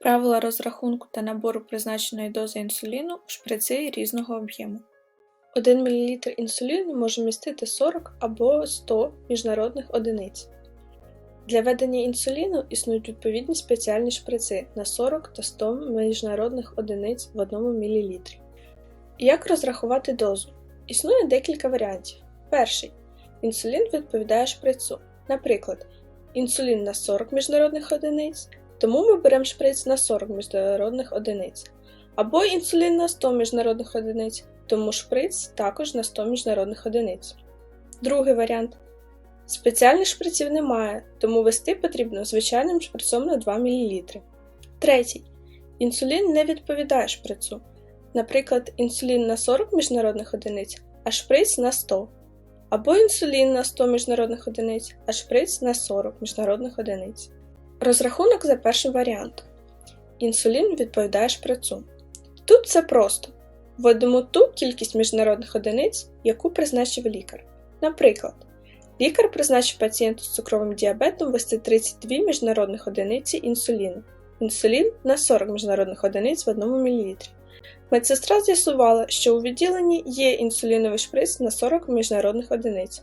Правила розрахунку та набору призначеної дози інсуліну у шприци різного об'єму. 1 мл інсуліну може містити 40 або 100 міжнародних одиниць. Для ведення інсуліну існують відповідні спеціальні шприци на 40 та 100 міжнародних одиниць в 1 мл. Як розрахувати дозу? Існує декілька варіантів. Перший. Інсулін відповідає шприцу. Наприклад, інсулін на 40 міжнародних одиниць, тому ми беремо шприц на 40 міжнародних одиниць. Або інсулін на 100 міжнародних одиниць, тому шприц також на 100 міжнародних одиниць. Другий варіант. Спеціальних шприців немає, тому вести потрібно звичайним шприцом на 2 мл. Третій. Інсулін не відповідає шприцу. Наприклад, інсулін на 40 міжнародних одиниць, а шприц на 100. Або інсулін на 100 міжнародних одиниць, а шприц на 40 міжнародних одиниць. Розрахунок за першим варіантом. Інсулін відповідає шприцу. Тут все просто. Вводимо ту кількість міжнародних одиниць, яку призначив лікар. Наприклад, лікар призначив пацієнту з цукровим діабетом ввести 32 міжнародних одиниці інсуліну. Інсулін на 40 міжнародних одиниць в 1 мл. Медсестра з'ясувала, що у відділенні є інсуліновий шприц на 40 міжнародних одиниць.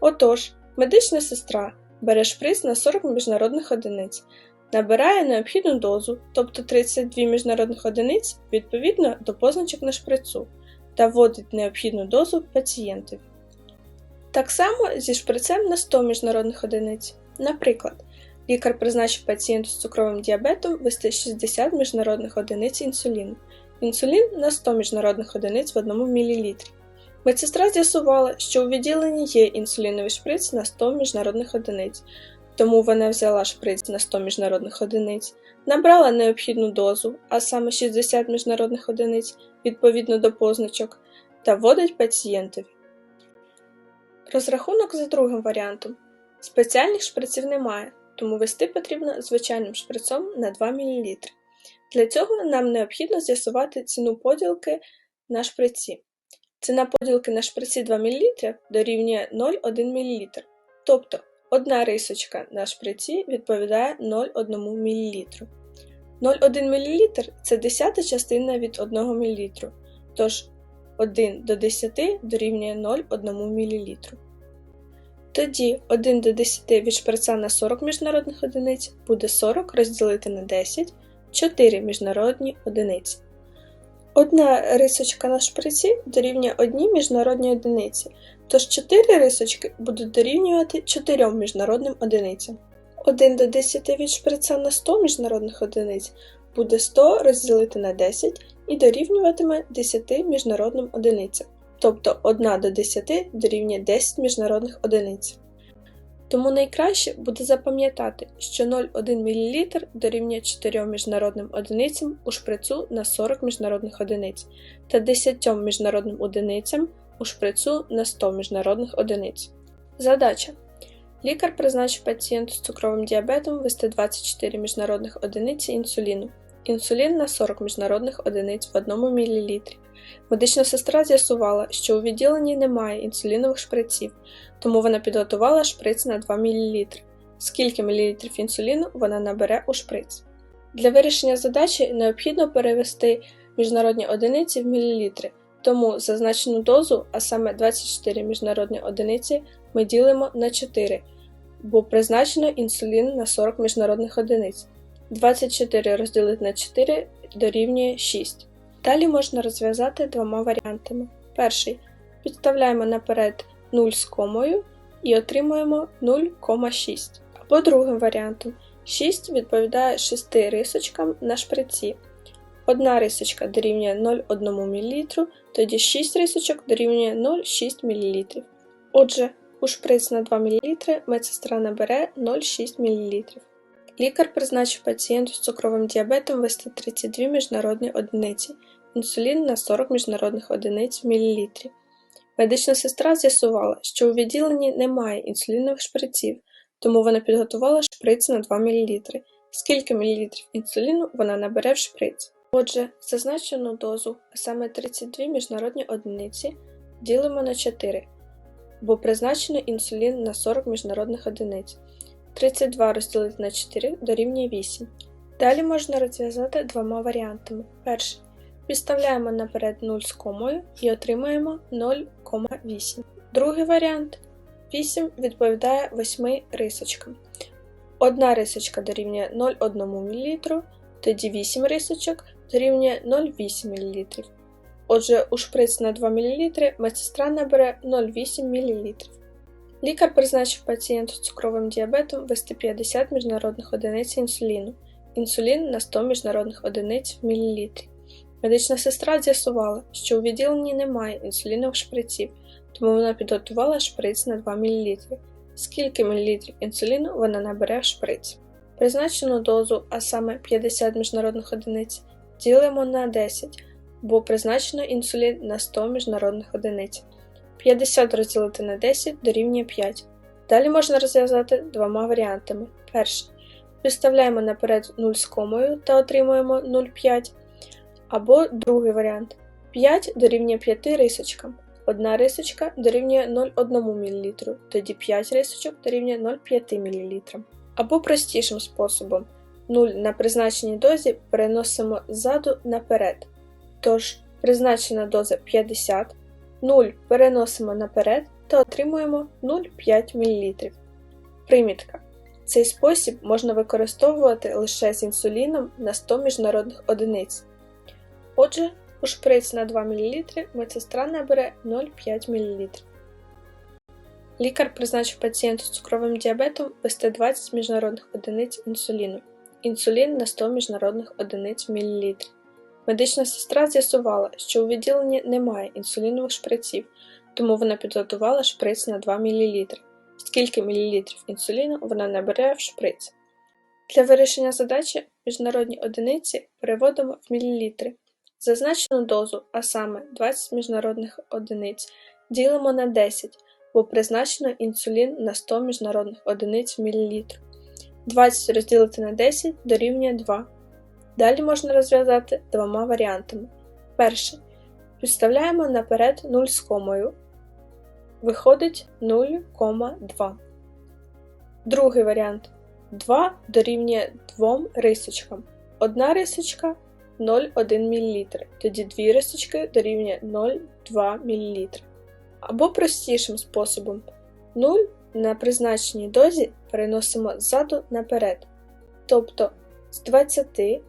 Отож, медична сестра бере шприц на 40 міжнародних одиниць, набирає необхідну дозу, тобто 32 міжнародних одиниць відповідно до позначок на шприцу, та вводить необхідну дозу пацієнтові. Так само зі шприцем на 100 міжнародних одиниць. Наприклад, лікар призначив пацієнту з цукровим діабетом ввести 60 міжнародних одиниць інсуліну. Інсулін на 100 міжнародних одиниць в 1 мл. Медсестра з'ясувала, що у відділенні є інсуліновий шприц на 100 міжнародних одиниць, тому вона взяла шприц на 100 міжнародних одиниць, набрала необхідну дозу, а саме 60 міжнародних одиниць відповідно до позначок, та вводить пацієнтові. Розрахунок за другим варіантом. Спеціальних шприців немає, тому вести потрібно звичайним шприцом на 2 мл. Для цього нам необхідно з'ясувати ціну поділки на шприці. Ціна поділки на шприці 2 мл дорівнює 0,1 мл, тобто одна рисочка на шприці відповідає 0,1 мл. 0,1 мл це десята частина від 1 мл, тож 1 до 10 дорівнює 0,1 мл. Тоді 1 до 10 від шприца на 40 міжнародних одиниць буде 40 розділити на 10 4 міжнародні одиниці. Одна рисочка на шприці дорівнює одній міжнародній одиниці, тож 4 рисочки будуть дорівнювати 4 міжнародним одиницям. 1 до 10 від шприца на 100 міжнародних одиниць буде 100 розділити на 10 і дорівнюватиме 10 міжнародним одиницям, тобто 1 до 10 дорівнює 10 міжнародних одиниць. Тому найкраще буде запам'ятати, що 0,1 мл дорівнює 4 міжнародним одиницям у шприцу на 40 міжнародних одиниць та 10 міжнародним одиницям у шприцу на 100 міжнародних одиниць. Задача. Лікар призначив пацієнту з цукровим діабетом ввести 24 міжнародних одиниці інсуліну. Інсулін на 40 міжнародних одиниць в 1 мл. Медична сестра з'ясувала, що у відділенні немає інсулінових шприців, тому вона підготувала шприц на 2 мл. Скільки мілілітрів інсуліну вона набере у шприц. Для вирішення задачі необхідно перевести міжнародні одиниці в мілілітри, тому зазначену дозу, а саме 24 міжнародні одиниці, ми ділимо на 4, бо призначено інсулін на 40 міжнародних одиниць. 24 розділити на 4 дорівнює 6. Далі можна розв'язати двома варіантами. Перший. Підставляємо наперед 0 з комою і отримуємо 0,6. Або другим варіантом 6 відповідає 6 рисочкам на шприці. Одна рисочка дорівнює 0,1 мл, тоді 6 рисочок дорівнює 0,6 мл. Отже, у шприц на 2 мл медсестра набере 0,6 мл. Лікар призначив пацієнту з цукровим діабетом ввести 32 міжнародні одиниці, інсулін на 40 міжнародних одиниць в мілілітрі. Медична сестра з'ясувала, що у відділенні немає інсулінових шприців, тому вона підготувала шприц на 2 мл. Скільки мілілітрів інсуліну вона набере в шприц? Отже, зазначену дозу, а саме 32 міжнародні одиниці, ділимо на 4, бо призначено інсулін на 40 міжнародних одиниць. 32 розділити на 4 дорівнює 8. Далі можна розв'язати двома варіантами. Перший. Підставляємо наперед 0 з комою і отримаємо 0,8. Другий варіант 8 відповідає 8 рисочкам. Одна рисочка дорівнює 0,1 мл, тоді 8 рисочок дорівнює 0,8 мл. Отже, у шприц на 2 мл медсестра набере 0,8 мл. Лікар призначив пацієнту з цукровим діабетом ввести 50 міжнародних одиниць інсуліну. Інсулін на 100 міжнародних одиниць в мілілітрі. Медична сестра з'ясувала, що у відділенні немає інсулінових шприців, тому вона підготувала шприц на 2 мл. Скільки мілілітрів інсуліну вона набере в шприц? Призначену дозу, а саме 50 міжнародних одиниць, ділимо на 10, бо призначено інсулін на 100 міжнародних одиниць. 50 розділити на 10 дорівнює 5. Далі можна розв'язати двома варіантами. Перший. Підставляємо наперед 0 з комою та отримуємо 0,5. Або другий варіант. 5 дорівнює 5 рисочкам. Одна рисочка дорівнює 0,1 мл, тоді 5 рисочок дорівнює 0,5 мл. Або простішим способом 0 на призначеній дозі переносимо ззаду наперед. Тож, призначена доза 50, 0 переносимо наперед та отримуємо 0,5 мл. Примітка. Цей спосіб можна використовувати лише з інсуліном на 100 міжнародних одиниць. Отже, у шприц на 2 мл медсестра набере 0,5 мл. Лікар призначив пацієнту з цукровим діабетом ввести 20 міжнародних одиниць інсуліну. Інсулін на 100 міжнародних одиниць мілілітрі. Медична сестра з'ясувала, що у відділенні немає інсулінових шприців, тому вона підготувала шприц на 2 мл. Скільки мілілітрів інсуліну вона набере в шприц. Для вирішення задачі міжнародні одиниці переводимо в мілілітри. Зазначену дозу, а саме 20 міжнародних одиниць, ділимо на 10, бо призначено інсулін на 100 міжнародних одиниць в мілілітр. 20 розділити на 10 дорівнює 2. Далі можна розв'язати двома варіантами. Перший. Підставляємо наперед 0 з комою. Виходить 0,2. Другий варіант. 2 дорівнює 2 рисочкам. Одна рисочка 0,1 мл, тоді дві рисочки дорівнює 0,2 мл. Або простішим способом 0 на призначеній дозі переносимо ззаду наперед. Тобто з 20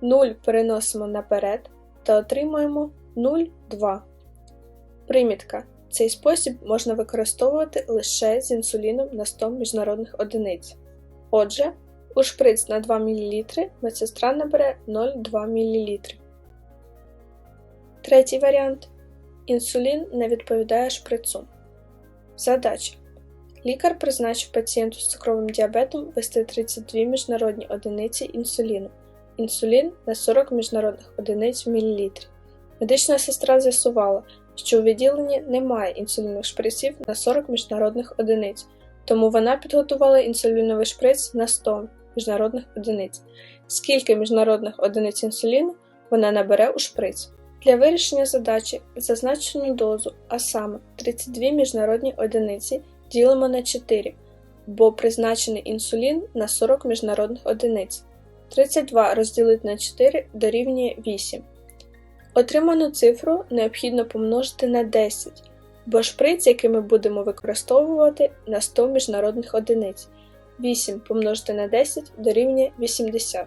0 переносимо наперед та отримуємо 0,2. Примітка. Цей спосіб можна використовувати лише з інсуліном на 100 міжнародних одиниць. Отже, у шприц на 2 мл медсестра набере 0,2 мл. Третій варіант. Інсулін не відповідає шприцу. Задача. Лікар призначив пацієнту з цукровим діабетом ввести 32 міжнародні одиниці інсуліну. Інсулін на 40 міжнародних одиниць в мілілітрі. Медична сестра з'ясувала, що у відділенні немає інсулінових шприців на 40 міжнародних одиниць, тому вона підготувала інсуліновий шприц на 100 міжнародних одиниць. Скільки міжнародних одиниць інсуліну вона набере у шприц? Для вирішення задачі зазначену дозу, а саме 32 міжнародні одиниці, ділимо на 4, бо призначений інсулін на 40 міжнародних одиниць. 32 розділити на 4 дорівнює 8. Отриману цифру необхідно помножити на 10, бо шприц, який ми будемо використовувати на 100 міжнародних одиниць. 8 помножити на 10 дорівнює 80.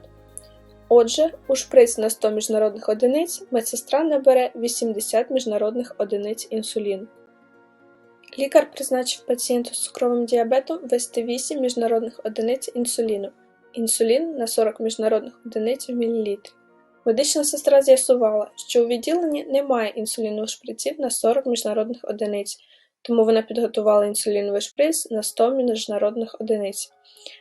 Отже, у шприц на 100 міжнародних одиниць медсестра набере 80 міжнародних одиниць інсуліну. Лікар призначив пацієнту з цукровим діабетом ввести 8 міжнародних одиниць інсуліну. Інсулін на 40 міжнародних одиниць в мілілітрі. Медична сестра з'ясувала, що у відділенні немає інсулінових шприців на 40 міжнародних одиниць, тому вона підготувала інсуліновий шприц на 100 міжнародних одиниць.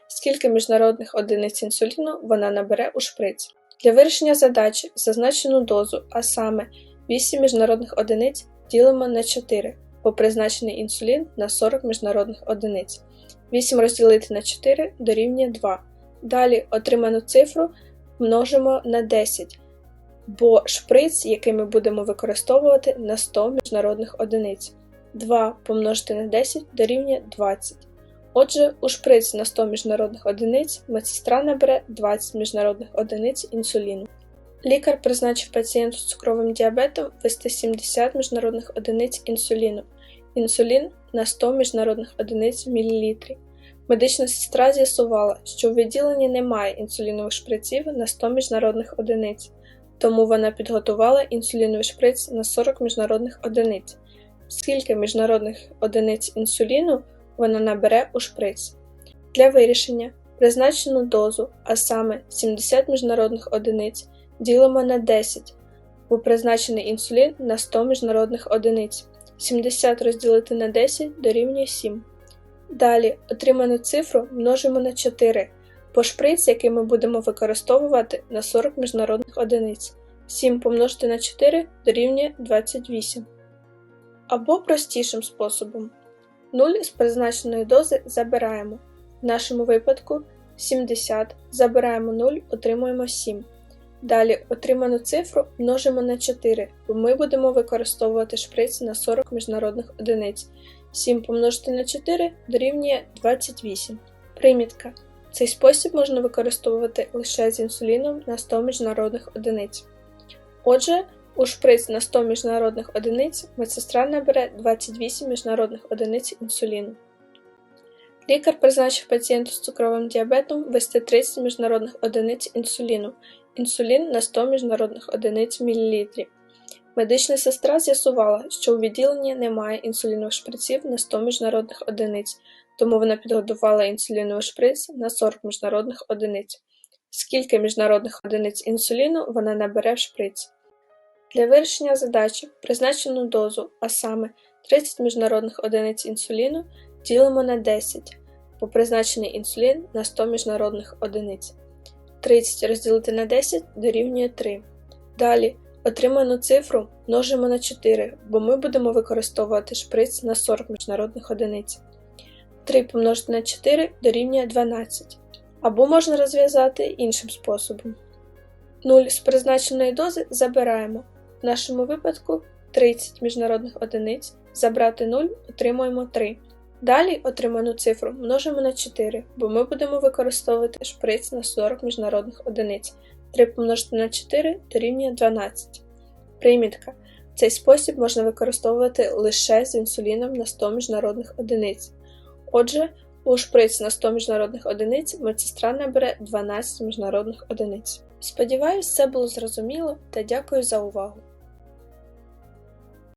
Скільки міжнародних одиниць інсуліну вона набере у шприц? Для вирішення задачі зазначену дозу, а саме 8 міжнародних одиниць ділимо на 4, бо призначений інсулін на 40 міжнародних одиниць. 8 розділити на 4 дорівнює 2. Далі отриману цифру множимо на 10, бо шприц, який ми будемо використовувати на 100 міжнародних одиниць. 2 помножити на 10 дорівнює 20. Отже, у шприц на 100 міжнародних одиниць медсестра набере 20 міжнародних одиниць інсуліну. Лікар призначив пацієнту з цукровим діабетом ввести 70 міжнародних одиниць інсуліну. Інсулін на 100 міжнародних одиниць в мілілітрі. Медична сестра з'ясувала, що у відділенні немає інсулінових шприців на 100 міжнародних одиниць, тому вона підготувала інсуліновий шприц на 40 міжнародних одиниць. Скільки міжнародних одиниць інсуліну вона набере у шприц? Для вирішення призначену дозу, а саме 70 міжнародних одиниць, ділимо на 10, бо призначений інсулін на 100 міжнародних одиниць. 70 розділити на 10 дорівнює 7. Далі отриману цифру множимо на 4, по шприц, який ми будемо використовувати на 40 міжнародних одиниць. 7 помножити на 4 дорівнює 28. Або простішим способом. 0 з призначеної дози забираємо. В нашому випадку 70 забираємо 0, отримуємо 7. Далі отриману цифру множимо на 4, бо ми будемо використовувати шприц на 40 міжнародних одиниць. 7 помножити на 4 дорівнює 28. Примітка. Цей спосіб можна використовувати лише з інсуліном на 100 міжнародних одиниць. Отже, у шприц на 100 міжнародних одиниць медсестра набере 28 міжнародних одиниць інсуліну. Лікар призначив пацієнту з цукровим діабетом ввести 30 міжнародних одиниць інсуліну, інсулін на 100 міжнародних одиниць в мілілітрі. Медична сестра з'ясувала, що у відділенні немає інсулінових шприців на 100 міжнародних одиниць, тому вона підготувала інсуліновий шприц на 40 міжнародних одиниць. Скільки міжнародних одиниць інсуліну вона набере в шприц? Для вирішення задачі призначену дозу, а саме 30 міжнародних одиниць інсуліну, ділимо на 10, бо призначений інсулін на 100 міжнародних одиниць. 30 розділити на 10 дорівнює 3. Далі отриману цифру множимо на 4, бо ми будемо використовувати шприц на 40 міжнародних одиниць. 3 помножити на 4 дорівнює 12. Або можна розв'язати іншим способом. 0 з призначеної дози забираємо. В нашому випадку 30 міжнародних одиниць. Забрати 0 отримуємо 3. Далі отриману цифру множимо на 4, бо ми будемо використовувати шприц на 40 міжнародних одиниць. 3 помножити на 4 дорівнює 12. Примітка. Цей спосіб можна використовувати лише з інсуліном на 100 міжнародних одиниць. Отже, у шприц на 100 міжнародних одиниць медсестра набере 12 міжнародних одиниць. Сподіваюсь, це було зрозуміло та дякую за увагу!